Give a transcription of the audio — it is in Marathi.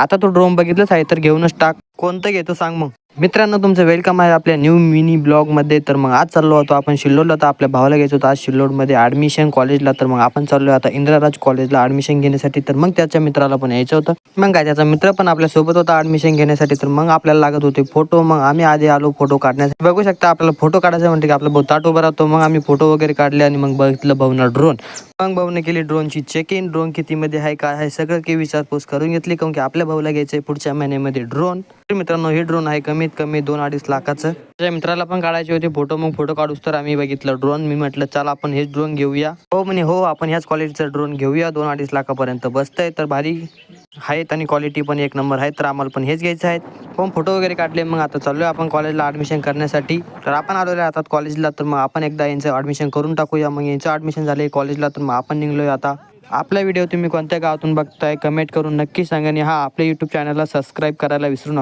आता तो ड्रोन बघितलंच आहे तर घेऊनच टाक. कोणतं घेतो सांग मग. मित्रांनो तुमचं वेलकम आहे आपल्या न्यू मिनी ब्लॉगमध्ये तर मग आज चाललो होतो आपण शिल्लोडला. तर आपल्या भावाला घ्यायचो होतं आज शिल्लोडमध्ये ॲडमिशन कॉलेजला तर मग आपण चाललो आता इंदिराराज कॉलेजला ॲडमिशन घेण्यासाठी. तर मग त्याच्या मित्राला पण यायचं होतं. मग काय त्याचा मित्र पण आपल्यासोबत होता ॲडमिशन घेण्यासाठी. तर मग आपल्याला लागत होते फोटो मग आम्ही आधी आलो फोटो काढण्यासाठी. बघू शकता आपल्याला फोटो काढायचं म्हणते की आपला भाऊ ताट उभा राहतो. मग आम्ही फोटो वगैरे काढले आणि मग बघितलं भाऊना ड्रोन मग भाऊने केली ड्रोनची चेक इन ड्रोन कितीमध्ये आहे काय आहे सगळं काही विचारपूस करून घेतली काऊन की आपल्या भाऊला घ्यायचं आहे पुढच्या महिन्यामध्ये ड्रोन. मित्रांनो हे ड्रोन आहे कमीत कमी दोन अडीच लाखाचं. माझ्या मित्राला पण काढायचे होते फोटो. मग फोटो काढूस तर आम्ही बघितलं ड्रोन मी म्हटलं चल आपण हेच ड्रोन घेऊया. हो म्हणे हो आपण ह्याच क्वालिटीचं ड्रोन घेऊया दोन अडीच लाखापर्यंत. बसतंय तर भारी आहेत आणि क्वालिटी पण एक नंबर आहे तर आम्हाला पण हेच घ्यायचं आहेत. पण फोटो वगैरे काढले मग आता चाललोय आपण कॉलेजला ॲडमिशन करण्यासाठी. तर आपण आलेलो आता कॉलेजला तर मग आपण एकदा यांचं ॲडमिशन करून टाकूया. मग यांचं ॲडमिशन झाले कॉलेजला तर मग आपण निघलोय आता. आपला व्हिडिओ तुम्ही कोणत्या गावातून बघताय कमेंट करून नक्की सांगा आणि हा आपल्या यूट्यूब चॅनलला सबस्क्राईब करायला विसरू नका.